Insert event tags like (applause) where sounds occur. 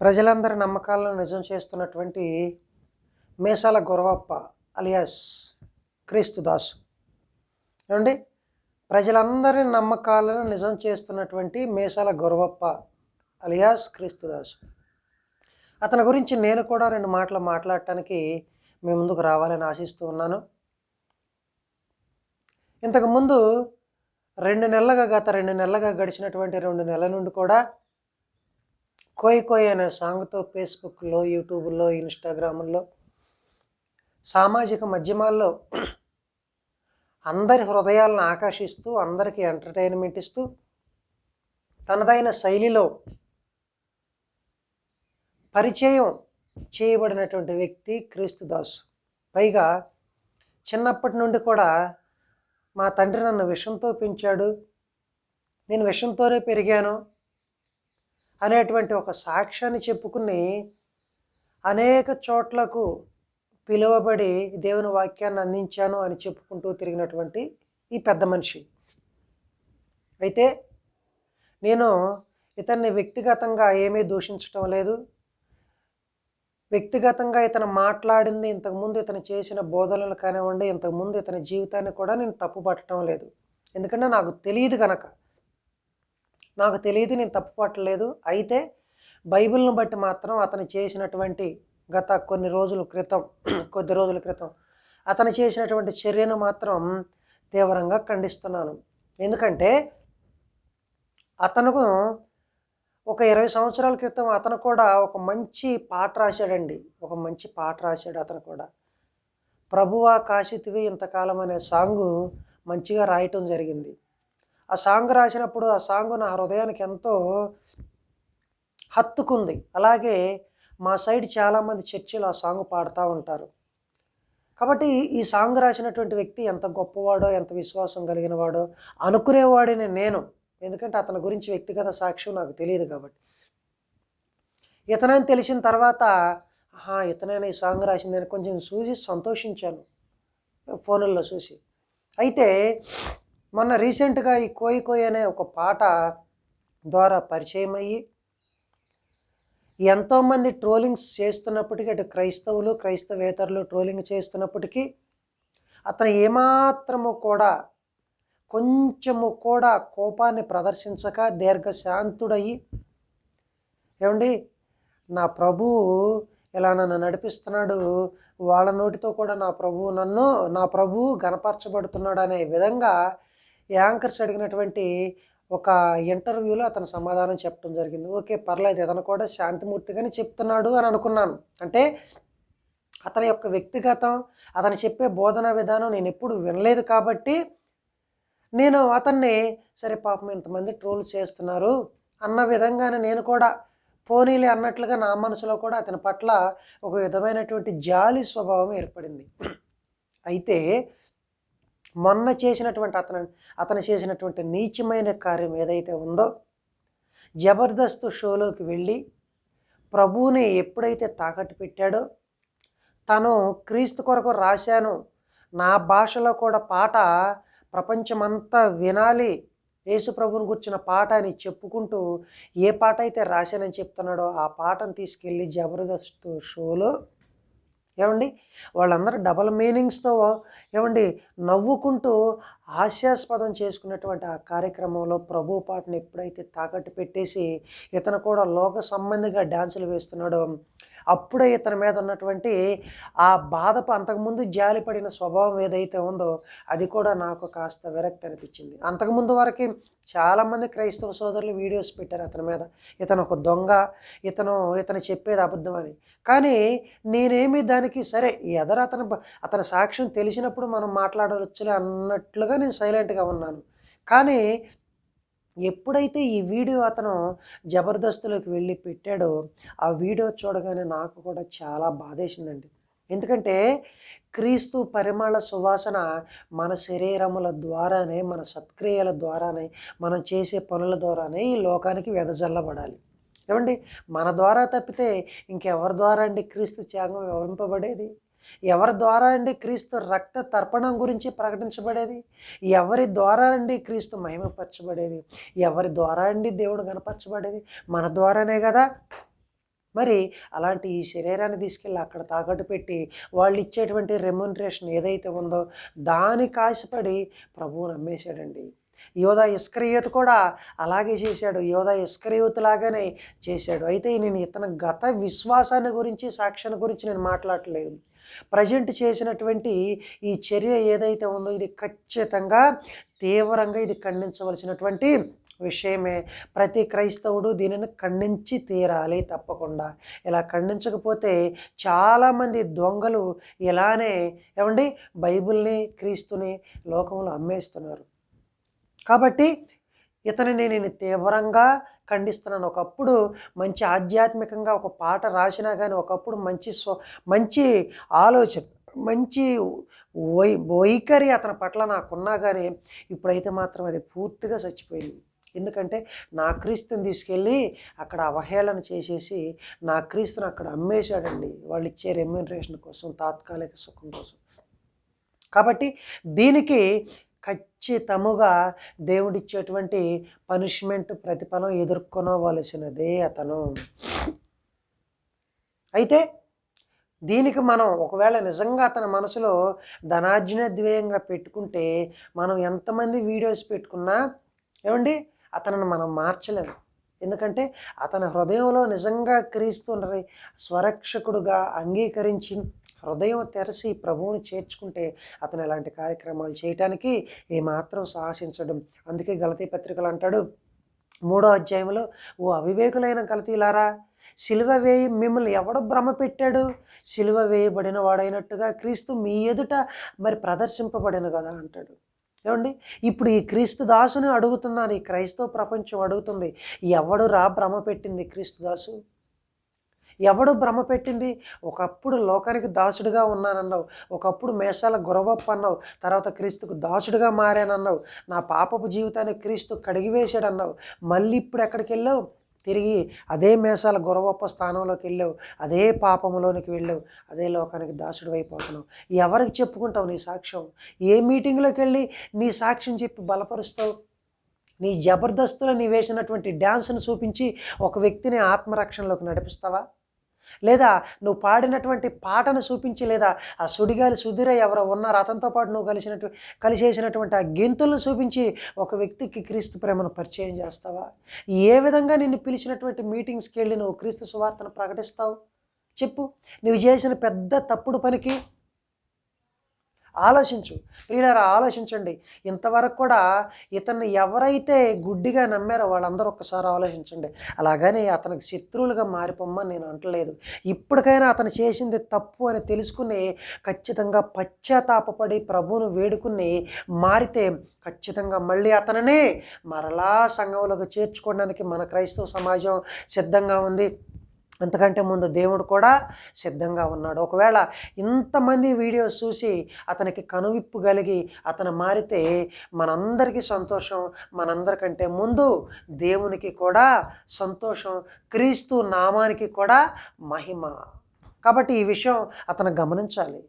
ప్రజలందరి నమ్మకాలను నిజం చేస్తున్నటువంటి మేసాల గొరవప్ప అలియాస్ క్రీస్తు దాసు. ఏమండి? ప్రజలందరి నమ్మకాలను నిజం చేస్తున్నటువంటి మేసాల గొరవప్ప అలియాస్ క్రీస్తు దాసు. అతని గురించి నేను కూడా రెండు మాటలు మాట్లాడటానికి మీ ముందుకు రావాలని ఆశిస్తూ ఉన్నాను. ఇంతకుముందు రెండు నెలలుగా గత రెండు నెలలుగా గడిచినటువంటి రెండు నెలల నుండి కూడా కోయి కోయి అనే సాంగ్తో ఫేస్బుక్లో యూట్యూబ్లో ఇన్స్టాగ్రామ్లో సామాజిక మాధ్యమాల్లో అందరి హృదయాలను ఆకర్షిస్తూ అందరికీ ఎంటర్టైన్మెంట్ ఇస్తూ తనదైన శైలిలో పరిచయం చేయబడినటువంటి వ్యక్తి క్రీస్తుదాస్. పైగా చిన్నప్పటి నుండి కూడా మా తండ్రి నన్ను విషంతో పెంచాడు. నేను విషంతోనే పెరిగాను. అనేటువంటి ఒక సాక్ష్యాన్ని చెప్పుకుని అనేక చోట్లకు పిలువబడి దేవుని వాక్యాన్ని అందించాను అని చెప్పుకుంటూ తిరిగినటువంటి ఈ పెద్ద మనిషి. అయితే నేను ఇతన్ని వ్యక్తిగతంగా ఏమీ దూషించటం లేదు. వ్యక్తిగతంగా ఇతను మాట్లాడింది ఇంతకుముందు ఇతను చేసిన బోధనలు కానివ్వండి ఇంతకుముందు ఇతని జీవితాన్ని కూడా నేను తప్పు పట్టడం లేదు. ఎందుకంటే నాకు తెలియదు కనుక నాకు తెలియదు నేను తప్పుపట్టలేదు. అయితే బైబిల్ని బట్టి మాత్రం అతను చేసినటువంటి గత కొన్ని రోజుల క్రితం (clears throat) కొద్ది రోజుల క్రితం అతను చేసినటువంటి చర్యను మాత్రం తీవ్రంగా ఖండిస్తున్నాను. ఎందుకంటే అతను ఒక ఇరవై సంవత్సరాల క్రితం అతను కూడా ఒక మంచి పాట రాశాడండి. ఒక మంచి పాట రాశాడు అతను కూడా. ప్రభువా కాశితివి ఇంతకాలం అనే సాంగు మంచిగా రాయటం జరిగింది. ఆ సాంగ్ రాసినప్పుడు ఆ సాంగ్ నా హృదయానికి ఎంతో హత్తుకుంది. అలాగే మా సైడ్ చాలామంది చర్చిలు ఆ సాంగ్ పాడుతూ ఉంటారు. కాబట్టి ఈ సాంగ్ రాసినటువంటి వ్యక్తి ఎంత గొప్పవాడో ఎంత విశ్వాసం కలిగిన వాడో అనుకునేవాడిని నేను. ఎందుకంటే అతని గురించి వ్యక్తిగత సాక్ష్యం నాకు తెలియదు కాబట్టి. ఇతనని తెలిసిన తర్వాత ఆహా ఇతనైనా ఈ సాంగ్ రాసిందని కొంచెం చూసి సంతోషించాను. ఫోన్లలో చూసి. అయితే మొన్న రీసెంట్గా ఈ కోయి కోయి అనే ఒక పాట ద్వారా పరిచయం అయ్యి ఎంతోమంది ట్రోలింగ్స్ చేస్తున్నప్పటికీ అటు క్రైస్తవులు క్రైస్తవేతరులు ట్రోలింగ్ చేస్తున్నప్పటికీ అతను ఏమాత్రము కూడా కొంచెము కూడా కోపాన్ని ప్రదర్శించక దీర్ఘశాంతుడయ్యి ఏమండి నా ప్రభువు ఇలా నన్ను నడిపిస్తున్నాడు వాళ్ళ నోటితో కూడా నా ప్రభువు నన్ను నా ప్రభువు గనపరచబడుతున్నాడు అనే విధంగా యాంకర్స్ అడిగినటువంటి ఒక ఇంటర్వ్యూలో అతను సమాధానం చెప్పడం జరిగింది. ఓకే పర్లేదు ఇతను కూడా శాంతిమూర్తిగానే చెప్తున్నాడు అని అనుకున్నాను. అంటే అతని యొక్క వ్యక్తిగతం అతను చెప్పే బోధనా విధానం నేను ఎప్పుడు వినలేదు కాబట్టి నేను అతన్ని సరే పాపం ఇంతమంది ట్రోల్ చేస్తున్నారు అన్న విధంగానే నేను కూడా పోనీలే అన్నట్లుగా నా మనసులో కూడా అతని పట్ల ఒక విధమైనటువంటి జాలి స్వభావం ఏర్పడింది. అయితే మొన్న చేసినటువంటి అతను అతను చేసినటువంటి నీచమైన కార్యం ఏదైతే ఉందో జబర్దస్త్ షోలోకి వెళ్ళి ప్రభువుని ఎప్పుడైతే తాకట్టు పెట్టాడో తను క్రీస్తు కొరకు రాశాను నా భాషలో కూడా పాట ప్రపంచమంతా వినాలి యేసు ప్రభుని గుర్చిన పాట అని చెప్పుకుంటూ ఏ పాట అయితే రాశానని చెప్తున్నాడో ఆ పాటను తీసుకెళ్ళి జబర్దస్త్ షోలో ఏమండి? వాళ్ళందరూ డబల్ మీనింగ్స్తో ఏమండి నవ్వుకుంటూ హాస్యాస్పదం చేసుకున్నటువంటి ఆ కార్యక్రమంలో ప్రభు పాటను ఎప్పుడైతే తాకట్టు పెట్టేసి ఇతను కూడా లోక సంబంధిగా డ్యాన్సులు వేస్తున్నాడో అప్పుడే ఇతని మీద ఉన్నటువంటి ఆ బాధపు అంతకుముందు జాలిపడిన స్వభావం ఏదైతే ఉందో అది కూడా నాకు కాస్త విరక్తి అనిపించింది. అంతకుముందు వరకు చాలామంది క్రైస్తవ సోదరులు వీడియోస్ పెట్టారు అతని మీద. ఇతను ఒక దొంగ ఇతను ఇతను చెప్పేది అబద్ధం అని. కానీ నేనేమి దానికి సరే ఎదరు అతను అతని సాక్ష్యం తెలిసినప్పుడు మనం మాట్లాడవచ్చులే అన్నట్లుగా నేను సైలెంట్గా ఉన్నాను. కానీ ఎప్పుడైతే ఈ వీడియో అతను జబర్దస్త్లోకి వెళ్ళి పెట్టాడో ఆ వీడియో చూడగానే నాకు కూడా చాలా బాధేసిందండి. ఎందుకంటే క్రీస్తు పరిమళ సువాసన మన శరీరముల ద్వారానే మన సత్క్రియల ద్వారానే మనం చేసే పనుల ద్వారానే ఈ లోకానికి వెదజల్లబడాలి. ఏమండి? మన ద్వారా తప్పితే ఇంకెవరి ద్వారా అండి క్రీస్తు త్యాగం వివరింపబడేది? ఎవరి ద్వారా అండి క్రీస్తు రక్త తర్పణం గురించి ప్రకటించబడేది? ఎవరి ద్వారా అండి క్రీస్తు మహిమపరచబడేది? ఎవరి ద్వారా అండి దేవుడు కనపరచబడేది మన ద్వారానే కదా? మరి అలాంటి ఈ శరీరాన్ని తీసుకెళ్ళి అక్కడ తాకట్టు పెట్టి వాళ్ళు ఇచ్చేటువంటి రెమ్యునరేషన్ ఏదైతే ఉందో దానికి ఆశపడి ప్రభువు అమ్మేశాడండి యోధా ఇస్కరియోత్ కూడా అలాగే చేశాడు. యోధా ఇస్కరియోత్ లాగానే చేశాడు. అయితే నేను ఇతని గత విశ్వాసాన్ని గురించి సాక్ష్యాన్ని గురించి నేను మాట్లాడలేదు. ప్రజెంట్ చేసినటువంటి ఈ చర్య ఏదైతే ఉందో ఇది ఖచ్చితంగా తీవ్రంగా ఇది ఖండించవలసినటువంటి విషయమే. ప్రతి క్రైస్తవుడు దీనిని ఖండించి తీరాలి తప్పకుండా. ఇలా ఖండించకపోతే చాలామంది దొంగలు ఇలానే ఏమండి? బైబిల్ని క్రీస్తుని లోకంలో అమ్మేస్తున్నారు. కాబట్టి ఇతనిని నేను తీవ్రంగా ఖండిస్తున్నాను. ఒకప్పుడు మంచి ఆధ్యాత్మికంగా ఒక పాట రాసినా కానీ ఒకప్పుడు మంచి స్వ మంచి ఆలోచన మంచి వై వైఖరి అతని పట్ల నాకున్నా కానీ ఇప్పుడైతే మాత్రం అది పూర్తిగా చచ్చిపోయింది. ఎందుకంటే నా క్రీస్తుని తీసుకెళ్ళి అక్కడ అవహేళన చేసేసి నా క్రీస్తుని అక్కడ అమ్మేశాడండి. వాళ్ళు ఇచ్చే రెమ్యూనరేషన్ కోసం తాత్కాలిక సుఖం కోసం. కాబట్టి దీనికి ఖచ్చితముగా దేవుడిచ్చేటువంటి పనిష్మెంట్ ప్రతిఫలం ఎదుర్కొనవలసినదే అతను. అయితే దీనికి మనం ఒకవేళ నిజంగా అతని మనసులో ధనార్జన ద్వేయంగా పెట్టుకుంటే మనం ఎంతమంది వీడియోస్ పెట్టుకున్నా ఏమండి అతనిని మనం మార్చలేము ఎందుకంటే అతని హృదయంలో నిజంగా క్రీస్తు స్వరక్షకుడుగా అంగీకరించి హృదయం తెరచి ప్రభువుని చేర్చుకుంటే అతను ఇలాంటి కార్యక్రమాలు చేయటానికి ఏమాత్రం సాహసించడం. అందుకే గలతీ పత్రికలు అంటాడు మూడో అధ్యాయంలో ఓ అవివేకులైన గలతీలారా సిలువ వేయి మిమ్మల్ని ఎవడు భ్రమ పెట్టాడు? సిలువ వేయబడిన వాడైనట్టుగా క్రీస్తు మీ ఎదుట మరి ప్రదర్శింపబడిన కదా అంటాడు. ఏమండి? ఇప్పుడు ఈ క్రీస్తు దాసుని అడుగుతున్నాను ఈ క్రైస్తవ ప్రపంచం అడుగుతుంది ఎవడు రా భ్రమ పెట్టింది క్రీస్తు దాసు? ఎవడు భ్రమ పెట్టింది? ఒకప్పుడు లోకానికి దాసుడిగా ఉన్నానన్నావు. ఒకప్పుడు మేషాల గురవప్ప అన్నావు. తర్వాత క్రీస్తుకు దాసుడిగా మారానన్నావు. నా పాపపు జీవితాన్ని క్రీస్తు కడిగివేశాడన్నావు. మళ్ళీ ఇప్పుడు ఎక్కడికి వెళ్ళావు? తిరిగి అదే మేషాల గొరవప్ప స్థానంలోకి వెళ్ళావు. అదే పాపంలోనికి వెళ్ళావు. అదే లోకానికి దాసుడు అయిపోతున్నావు. ఎవరికి చెప్పుకుంటావు నీ సాక్ష్యం? ఏ మీటింగ్లోకి వెళ్ళి నీ సాక్ష్యం చెప్పి బలపరుస్తావు? నీ జబర్దస్తులో నీ వేసినటువంటి డ్యాన్స్ను చూపించి ఒక వ్యక్తిని ఆత్మరక్షణలోకి నడిపిస్తావా? లేదా నువ్వు పాడినటువంటి పాటను చూపించి లేదా ఆ సుడిగాలి సుధీర ఎవరో ఉన్న అతనితో పాటు నువ్వు కలిసినట్టు కలిసేసినటువంటి ఆ గెంతులను చూపించి ఒక వ్యక్తికి క్రీస్తు ప్రేమను పరిచయం చేస్తావా? ఏ విధంగా నిన్ను పిలిచినటువంటి మీటింగ్స్కి వెళ్ళి నువ్వు క్రీస్తు సువార్తను ప్రకటిస్తావు? చెప్పు. నువ్వు చేసిన పెద్ద తప్పుడు పనికి ఆలోచించు. ప్రియులారా ఆలోచించండి. ఇంతవరకు కూడా ఇతన్ని ఎవరైతే గుడ్డిగా నమ్మారో వాళ్ళందరూ ఒక్కసారి ఆలోచించండి. అలాగని అతనికి శత్రువులుగా మారిపోమ్మని నేను అంటలేదు. ఇప్పటికైనా అతను చేసింది తప్పు అని తెలుసుకుని ఖచ్చితంగా పశ్చాత్తాపడి ప్రభువును వేడుకుని మారితే ఖచ్చితంగా మళ్ళీ అతననే మరలా సంఘంలోకి చేర్చుకోవడానికి మన క్రైస్తవ సమాజం సిద్ధంగా ఉంది. అంతకంటే ముందు దేవుడు కూడా సిద్ధంగా ఉన్నాడు. ఒకవేళ ఇంతమంది వీడియోస్ చూసి అతనికి కనువిప్పు కలిగి అతను మారితే మనందరికీ సంతోషం మనందరికంటే ముందు దేవునికి కూడా సంతోషం క్రీస్తు నామానికి కూడా మహిమ. కాబట్టి ఈ విషయం అతను గమనించాలి.